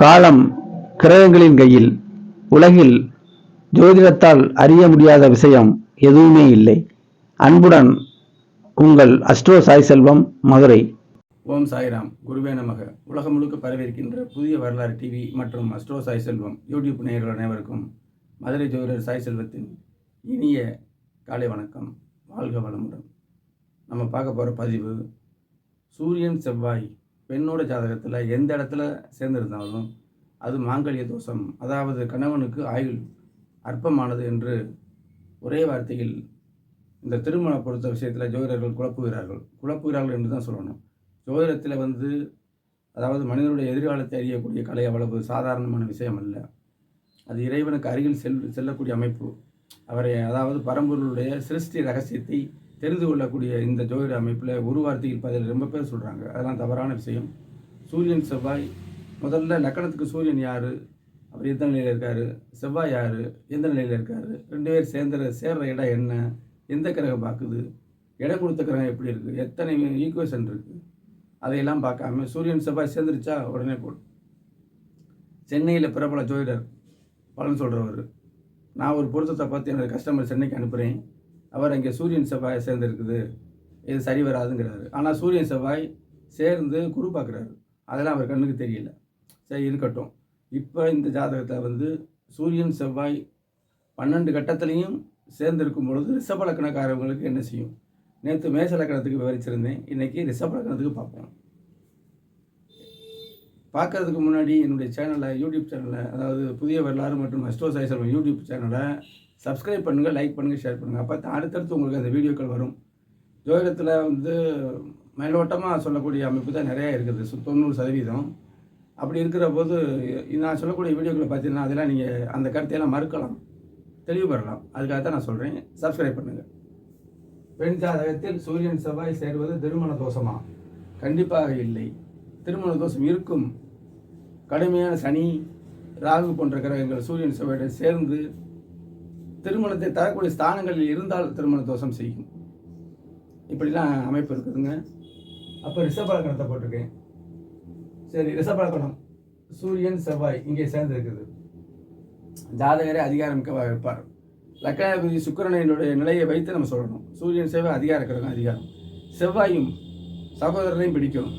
காலம் கிரகங்களின் கையில் உலகில் ஜோதிடத்தால் அறிய முடியாத விஷயம் எதுவுமே இல்லை. அன்புடன் உங்கள் அஸ்ட்ரோ சாய் செல்வம் மதுரை. ஓம் சாய்ராம். குருவே நமக. உலகம் முழுக்க பரவியிருக்கின்ற புதிய வரலாறு டிவி மற்றும் அஸ்ட்ரோ சாய் செல்வம் யூடியூப் நேயர்கள் அனைவருக்கும் மதுரை ஜோதிடர் சாய் செல்வத்தின் இனிய காலை வணக்கம். வாழ்க வளமுடன். நம்ம பார்க்க போகிற பதிவு சூரியன் செவ்வாய் பெண்ணோட ஜாதகத்தில் எந்த இடத்துல சேர்ந்திருந்தாலும் அது மாங்கல்ய தோஷம். அதாவது கணவனுக்கு ஆயுள் அற்பமானது என்று ஒரே வார்த்தையில் இந்த திருமண பொறுத்த விஷயத்தில் ஜோதிடர்கள் குழப்புகிறார்கள். குழப்புகிறார்கள் என்று தான் சொல்லணும். ஜோதிடத்தில் வந்து அதாவது மனிதனுடைய எதிர்காலத்தை அறியக்கூடிய கலை அவ்வளவு சாதாரணமான விஷயம் அல்ல. அது இறைவனுக்கு அருகில் செல் செல்லக்கூடிய அமைப்பு. அவரை அதாவது பரம்பொருளுடைய சிருஷ்டி ரகசியத்தை தெரிந்து கொள்ளக்கூடிய இந்த ஜோதிட அமைப்பில் ஒரு வார்த்தையில் பதில் ரொம்ப பேர் சொல்கிறாங்க அதெல்லாம் தவறான விஷயம். சூரியன் செவ்வாய். முதல்ல லக்கணத்துக்கு சூரியன் யார்? அவர் எந்த நிலையில் இருக்கார்? செவ்வாய் யார்? எந்த நிலையில் இருக்கார்? ரெண்டு பேர் சேர்ந்துற சேர்ற இடம் என்ன? எந்த கிரகம் பார்க்குது? இடம் கொடுத்த கிரகம் எப்படி இருக்குது எத்தனை ஈக்குவேஷன் இருக்குது அதையெல்லாம் பார்க்காம சூரியன் செவ்வாய் சேர்ந்துருச்சா? உடனே போடும் சென்னையில் பிரபல ஜோதிடர் பலன் சொல்கிறவர் நான் ஒரு பொருத்தத்தை பார்த்து என்னோட கஸ்டமர் சென்னைக்கு அனுப்புகிறேன் அவர் அங்கே சூரியன் செவ்வாய் சேர்ந்துருக்குது இது சரி வராதுங்கிறாரு. ஆனால் சூரியன் செவ்வாய் சேர்ந்து குரு பார்க்குறாரு. அதெல்லாம் அவர் கண்ணுக்கு தெரியல. சரி இருக்கட்டும். இப்போ இந்த ஜாதகத்தில் வந்து சூரியன் செவ்வாய் பன்னெண்டு கட்டத்துலேயும் சேர்ந்திருக்கும் பொழுது ரிஷபலக்கணக்காரவங்களுக்கு என்ன செய்யும்? நேற்று மேச லக்கணத்துக்கு விவரிச்சிருந்தேன். இன்றைக்கி ரிஷபலக்கணத்துக்கு பார்ப்போம். பார்க்கறதுக்கு முன்னாடி என்னுடைய சேனலை யூடியூப் சேனலை அதாவது புதிய வரலாறு மற்றும் அஸ்ட்ரோ சாய் யூடியூப் சேனலை சப்ஸ்கிரைப் பண்ணுங்கள் லைக் பண்ணுங்கள் ஷேர் பண்ணுங்கள் அப்போ தான் அடுத்தடுத்து உங்களுக்கு அந்த வீடியோக்கள் வரும். ஜோதிடத்தில் வந்து மேலோட்டமாக சொல்லக்கூடிய அமைப்பு தான் நிறையா இருக்குது. சு- தொண்ணூறு சதவீதம். அப்படி இருக்கிற போது நான் சொல்லக்கூடிய வீடியோக்களை பார்த்தீங்கன்னா அதெல்லாம் நீங்கள் அந்த கருத்தையெல்லாம் மறுக்கலாம். தெளிவு பெறலாம். அதுக்காக தான் நான் சொல்கிறேன் சப்ஸ்கிரைப் பண்ணுங்கள் பெண் ஜாதகத்தில் சூரியன் செவ்வாய் சேர்வது திருமண தோஷமா? கண்டிப்பாக இல்லை. திருமண தோஷம் இருக்கும். கடுமையான சனி ராகு போன்ற கிரகங்கள் சூரியன் செவ்வாயுடன் சேர்ந்து திருமணத்தை தரக்கூடிய ஸ்தானங்களில் இருந்தால் திருமண தோஷம் செய்யும். இப்படிலாம் அமைப்பு இருக்குதுங்க. அப்போ ரிஷபலக்கணத்தை போட்டிருக்கேன். சரி ரிஷபலக்கணம். சூரியன் செவ்வாய் இங்கே சேர்ந்து இருக்குது. ஜாதகரே அதிகாரமிக்கவாக இருப்பார். லக்கணாதிபதி சுக்கிரனினுடைய நிலையை வைத்து நம்ம சொல்லணும். சூரியன் செவ்வாய் அதிகார கிரகம் அதிகாரம். செவ்வாயும் சகோதரரையும் பிடிக்கும்.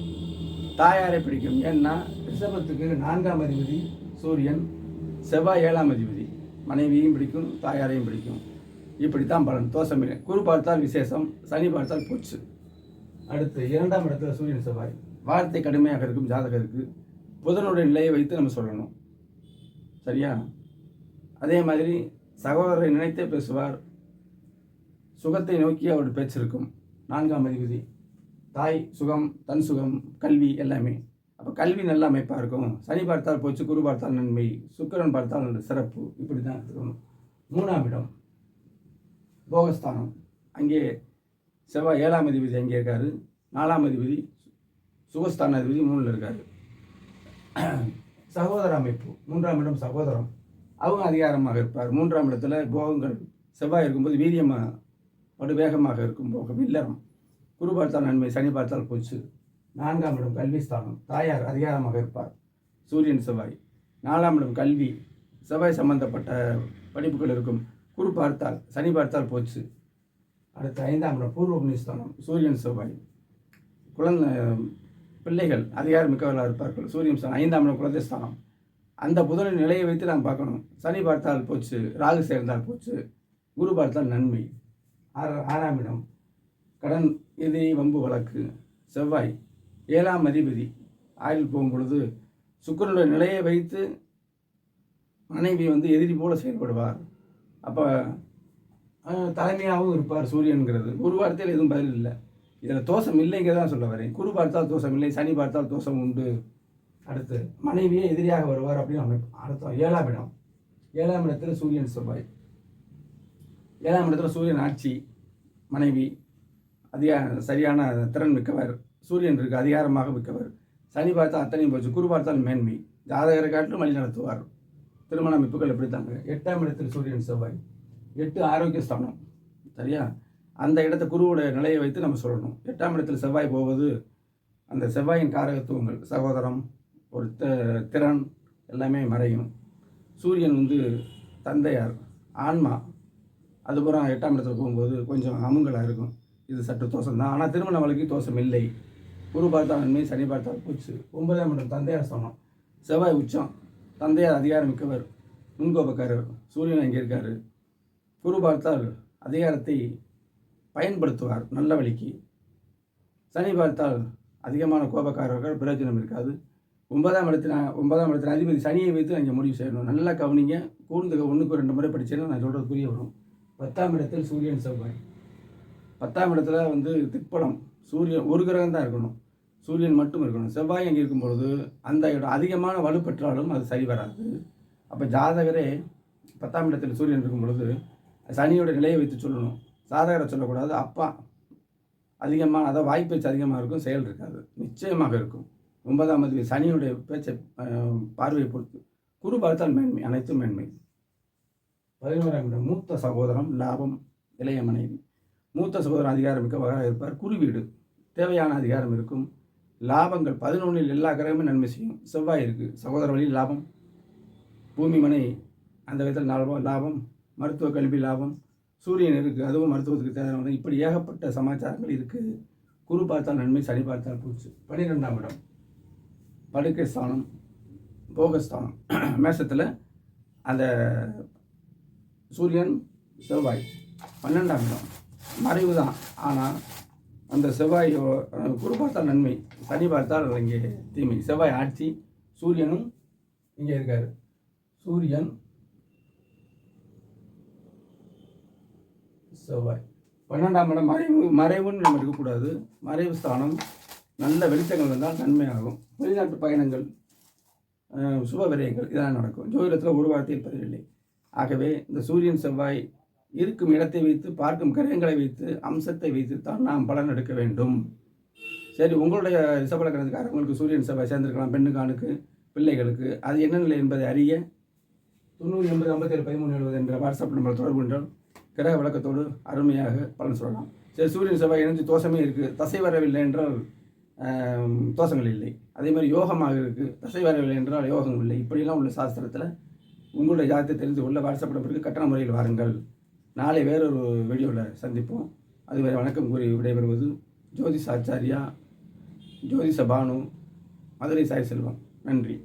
தாயாரை பிடிக்கும். ஏன்னா ரிஷபத்துக்கு நான்காம் அதிபதி சூரியன். செவ்வாய் ஏழாம் அதிபதி. மனைவியையும் பிடிக்கும் தாயாரையும் பிடிக்கும். இப்படித்தான் பலன். தோஷமில்லை குரு பார்த்தால் விசேஷம் சனி பார்த்தால் போச்சு. அடுத்து இரண்டாம் இடத்துல சூரியன் செவ்வாய். வார்த்தை கடுமையாக இருக்கும் ஜாதகருக்கு. புதனுடைய நிலையை வைத்து நம்ம சொல்லணும். சரியா? அதே மாதிரி சகோதரரை நினைத்தே பேசுவார். சுகத்தை நோக்கி அவருடைய பேச்சு இருக்கும். நான்காம் அதிபதி. தாய் சுகம் தன் சுகம் கல்வி எல்லாமே. அப்போ கல்வி நல்ல அமைப்பாக இருக்கும். சனி பார்த்தால் போச்சு குரு பார்த்தால் நன்மை சுக்கிரன் பார்த்தால் நல்ல சிறப்பு. இப்படி தான் இருக்கணும். மூணாம் இடம் போகஸ்தானம். அங்கே செவ்வாய் ஏழாம் அதிபதி அங்கே இருக்கார். நாலாம் அதிபதி சுகஸ்தான அதிபதி மூணில் இருக்கார். சகோதர அமைப்பு. மூன்றாம் இடம் சகோதரம். அவங்க அதிகாரமாக இருப்பார். மூன்றாம் இடத்துல போகங்கள் செவ்வாய் இருக்கும்போது வீரியமாக படு வேகமாக இருக்கும் போகம் இல்லறம் குரு பார்த்தால் நன்மை சனி பார்த்தால் போச்சு. நான்காம் இடம் கல்வி ஸ்தானம். தாயார் அதிகாரமாக இருப்பார். சூரியன் செவ்வாய். நாலாம் இடம் கல்வி. செவ்வாய் சம்பந்தப்பட்ட படிப்புகள் இருக்கும். குரு பார்த்தால் சனி பார்த்தால் போச்சு. அடுத்து ஐந்தாம் இடம் பூர்வ புண்ணியஸ்தானம். சூரியன் செவ்வாய். குழந்தை பிள்ளைகள் அதிகாரமிக்கவர்களாக இருப்பார்கள். சூரியன் ஸ்தானம். ஐந்தாம் இடம் குழந்தை ஸ்தானம் அந்த புதனின் நிலையை வைத்து நாம் பார்க்கணும். சனி பார்த்தால் போச்சு. ராகு சேர்ந்தால் போச்சு. குரு பார்த்தால் நன்மை. ஆறாம் இடம். கடன் எதிரி வம்பு வழக்கு. செவ்வாய். ஏழாம் அதிபதி ஆயுள் போகும் பொழுது சுக்கிரனுடைய நிலையை வைத்து மனைவி வந்து எதிரி போல செயல்படுவார். அப்போ தலைமையாகவும் இருப்பார் சூரியன்கிறது குரு வார்த்தையில் எதுவும் பதில் இல்லை. இதில் தோஷம் இல்லைங்கிறதா சொல்ல வரேன். குரு பார்த்தால் தோஷம் இல்லை சனி பார்த்தால் தோஷம் உண்டு. அடுத்து மனைவியே எதிரியாக வருவார் அப்படின்னு அமைப்பு. அடுத்த ஏழாம் இடம். ஏழாம் இடத்துல சூரியன் செவ்வாய். ஏழாம் இடத்துல சூரியன் ஆட்சி. மனைவி அதிக சரியான திறன் மிக்கவர். சூரியன் இருக்கு அதிகாரமாக மிக்கவர். சனி பார்த்தா அத்தனையும் போச்சு குரு பார்த்தால் மேன்மை. ஜாதகரை காட்டிலும் வழி நடத்துவார். திருமண அமைப்புகள் எப்படி தாங்க எட்டாம் இடத்தில் சூரியன் செவ்வாய் எட்டு ஆரோக்கிய ஸ்தானம் சரியா? அந்த இடத்த குருவோட நிலையை வைத்து நம்ம சொல்லணும். எட்டாம் இடத்தில் செவ்வாய் போவது அந்த செவ்வாயின் காரகத்துவங்கள் சகோதரம் ஒரு திறன் எல்லாமே மறையும். சூரியன் வந்து தந்தையார் ஆன்மா. அதுபுறம் எட்டாம் இடத்துல போகும்போது கொஞ்சம் அமுங்கலாக இருக்கும். இது சற்று தோஷம் தான் ஆனால் திருமண வாழ்க்கை தோஷம் இல்லை. குரு பார்த்தால் நன்மை சனி பார்த்தால் பூச்சு. ஒன்பதாம் இடம் தந்தையார் சொன்னோம் செவ்வாய் உச்சம். தந்தையார் அதிகாரம் மிக்கவர். முன்கோபக்காரர். சூரியன் அங்கே இருக்கார். குரு பார்த்தால் அதிகாரத்தை பயன்படுத்துவார் நல்ல வழிக்கு. சனி பார்த்தால் அதிகமான கோபக்காரர்கள் பிரயோஜனம் இருக்காது. ஒன்பதாம் இடத்துல ஒன்பதாம் இடத்துல அதிபதி சனியை வைத்து அங்கே முடிவு செய்யணும். நல்லா கவனிங்க. கூர்ந்து ஒன்றுக்கு ரெண்டு முறை படிச்சேன்னா நான் சொல்கிறது புரிய வரும். பத்தாம் இடத்தில் சூரியன் செவ்வாய். பத்தாம் இடத்துல வந்து திப்படம் சூரியன் ஒரு கிரகம் தான் இருக்கணும். சூரியன் மட்டும் இருக்கணும். செவ்வாய் அங்கே இருக்கும் பொழுது அந்த இடம் அதிகமான வலுப்பெற்றாலும் அது சரி வராது. அப்போ ஜாதகரே பத்தாம் இடத்தில் சூரியன் இருக்கும் பொழுது சனியோட நிலையை வைத்து சொல்லணும். சாதகரை சொல்லக்கூடாது. அப்பா அதிகமாக அதாவது வாய்ப்பேச்சு அதிகமாக இருக்கும் செயல் இருக்காது. நிச்சயமாக இருக்கும். ஒன்பதாம் தேதி சனியுடைய பேச்சை பார்வையை பொறுத்து. குரு பார்த்தால் மேன்மை அனைத்தும் மேன்மை. பதினோராம் இடம் மூத்த சகோதரம் லாபம் இளைய மனைவி. மூத்த சகோதரன் அதிகாரம் மிக்கவராக இருப்பார். குரு வீடு தேவையான அதிகாரம் இருக்கும். லாபங்கள் பதினொன்றில் எல்லா கிரகமும் நன்மை செய்யும். செவ்வாய் இருக்குது சகோதர வழியில் லாபம். பூமி மனை அந்த விதத்தில் லாபம் லாபம். மருத்துவ கல்வி லாபம். சூரியன் இருக்குது அதுவும் மருத்துவத்துக்கு தேவையான இப்படி ஏகப்பட்ட சமாச்சாரங்கள் இருக்குது குரு பார்த்தால் நன்மை சனி பார்த்தால் போச்சு. பன்னிரெண்டாம் இடம். படுக்கை ஸ்தானம் போகஸ்தானம் மேசத்தில் அந்த சூரியன் செவ்வாய். பன்னெண்டாம் இடம். மறைவு தான். ஆனால் அந்த செவ்வாய் குரு பார்த்தால் நன்மை. சனி பார்த்தால் இங்கே தீமை. செவ்வாய் ஆட்சி சூரியனும் இங்கே இருக்கார். சூரியன் செவ்வாய். பன்னெண்டாம் இடம் மறைவு மறைவுன்னு நம்ம இருக்கக்கூடாது மறைவு ஸ்தானம். நல்ல வெளிச்சங்கள் வந்தால் நன்மையாகும். வெளிநாட்டு பயணங்கள் சுப விரயங்கள் இதெல்லாம் நடக்கும். ஜோதிடத்தில் ஒரு வார்த்தையில் பதிவில்லை ஆகவே இந்த சூரியன் செவ்வாய் இருக்கும் இடத்தை வைத்து பார்க்கும் கிரகங்களை வைத்து அம்சத்தை வைத்து தான் நாம் பலன் எடுக்க வேண்டும். சரி உங்களுடைய ரிஷபலக்கணத்துக்காரங்களுக்கு சூரியன் சபை சேர்ந்திருக்கலாம் பெண்ணுக்கானுக்கு பிள்ளைகளுக்கு. அது என்ன நிலை என்பதை அறிய தொண்ணூறு எண்பது ஐம்பத்தேழு பதிமூணு எழுபது என்ற வாட்ஸ்அப் நம்பர் தொடர்பு கொண்டால் கிரக விளக்கத்தோடு அருமையாக பலன் சொல்லலாம். சரி சூரியன் செவ்வாய் இணைஞ்சு தோஷமே இருக்குது தசை வரவில்லை என்றால் தோஷங்கள் இல்லை. அதே மாதிரி யோகமாக இருக்குது தசை வரவில்லை என்றால் யோகம் இல்லை. இப்படிலாம் உள்ள சாஸ்திரத்தில் உங்களுடைய ஜாதத்தை தெரிந்து கொள்ள வாட்ஸ்அப் நம்பருக்கு கட்டண முறையில் வாருங்கள். நாளை வேறொரு வீடியோவில் சந்திப்போம். அதுவரை வணக்கம் கூறி விடைபெறுவது ஜோதிஷ் ஆச்சாரியா ஜோதிஷ பானு மதுரை சாய் செல்வம். நன்றி.